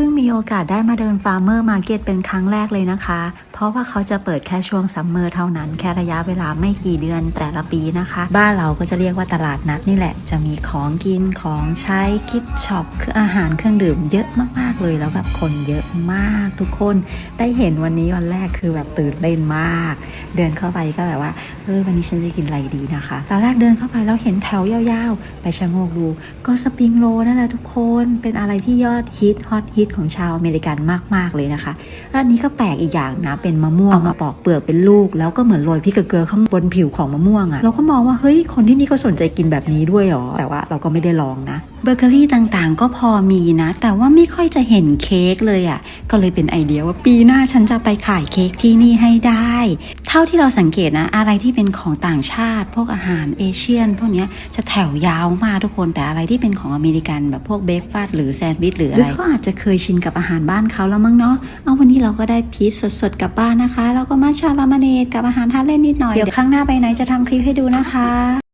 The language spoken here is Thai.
พิ่งมีโอกาสได้มาเดินฟาร์มเมอร์มาร์เก็ตเป็นครั้งแรกเลยนะคะเพราะว่าเขาจะเปิดแค่ช่วงซัมเมอร์เท่านั้น แค่ระยะเวลาไม่กี่เดือนแต่ละปีนะคะ บ้านเราก็จะเรียกว่าตลาดนัดนี่แหละ จะมีของกินของใช้กิฟช็อปคืออาหารเครื่องดื่มเยอะมาก ๆ เลยแล้วแบบคนเยอะมากทุกคนได้เห็นวันนี้วันแรกคือแบบตื่นเต้นมาก เดินเข้าไปก็แบบว่าเออวันนี้ฉันจะกินอะไรดีนะคะตอนแรกเดินเข้าไปแล้วเห็นแถวยาวๆ ไปชะโงกดูก็สปริงโรนั่นแหละทุกคนเป็นอะไรที่ยอดฮิตฮอตฮิตของชาวอเมริกันมากๆเลยนะคะร้านนี้ก็แปลกอีกอย่างนะเป็นมะม่วงมาปอกเปลือกเป็นลูก แล้วก็เหมือนโรยพริกกับเกลือข้างบนผิวของมะม่วงอะเราก็มองว่าเฮ้ยคนที่นี่ก็สนใจกินแบบนี้ด้วยเหรอแต่ว่าเราก็ไม่ได้ลองนะ เบเกอรี่ต่างๆ ก็พอมีนะ แต่ว่าไม่ค่อยจะเห็นเค้กเลยอะก็เลยเป็นไอเดียว่าปีหน้าฉันจะไปขายเค้กที่นี่ให้ได้ เท่าที่เราสังเกตนะ อะไรที่เป็นของต่างชาติ พวกอาหารเอเชียน พวกเนี้ยจะแถวยาวมากทุกคน แต่อะไรที่เป็นของอเมริกันแบบพวกเบรกฟาสหรือแซนด์วิชหรืออะไรเขาอาจจะเคยชินกับอาหารบ้านเขาแล้วมั้งเนาะ เอาวันนี้เราก็ได้พีชสดๆกลับบ้านนะคะ แล้วก็มาชาลามาเนตกับอาหารทานเล่นนิดหน่อย เดี๋ยวครั้งหน้าไปไหนจะทำคลิปให้ดูนะคะ